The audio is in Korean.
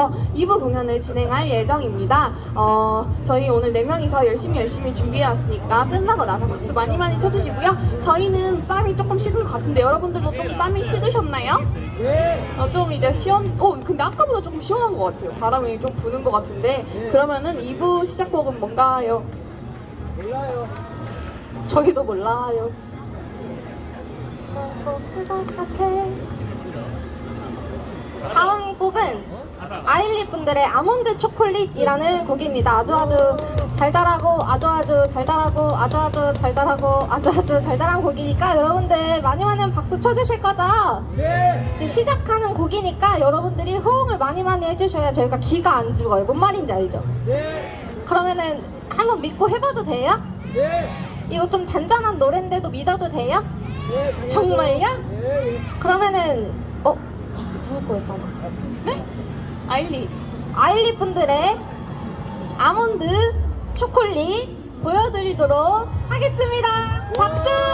이어서 2부 공연을 진행할 예정입니다. 어, 저희 오늘 4명이서 열심히 열심히 준비해왔으니까 끝나고 나서 박수 많이 많이 쳐주시고요. 저희는 땀이 조금 식은 것 같은데 여러분들도 좀 땀이 식으셨나요? 어, 좀 이제 시원, 어, 근데 아까보다 조금 시원한 것 같아요. 바람이 좀 부는 것 같은데. 그러면은 2부 시작곡은 뭔가요? 몰라요. 저희도 몰라요. 다음 곡은 아일리 분들의 아몬드 초콜릿이라는 곡입니다. 아주 아주 달달하고 아주 아주 달달하고 아주 아주 달달하고 아주 아주 달달한 곡이니까 여러분들 많이 많이 박수 쳐주실 거죠? 네. 이제 시작하는 곡이니까 여러분들이 호응을 많이 많이 해주셔야 저희가 기가 안 죽어요. 뭔 말인지 알죠? 네. 그러면은 한번 믿고 해봐도 돼요? 네. 이거 좀 잔잔한 노래인데도 믿어도 돼요? 네. 정말요? 네. 그러면은 어 누구 거였다? 네? 아일리. 아일리 분들의 아몬드 초콜릿 보여드리도록 하겠습니다. 박수!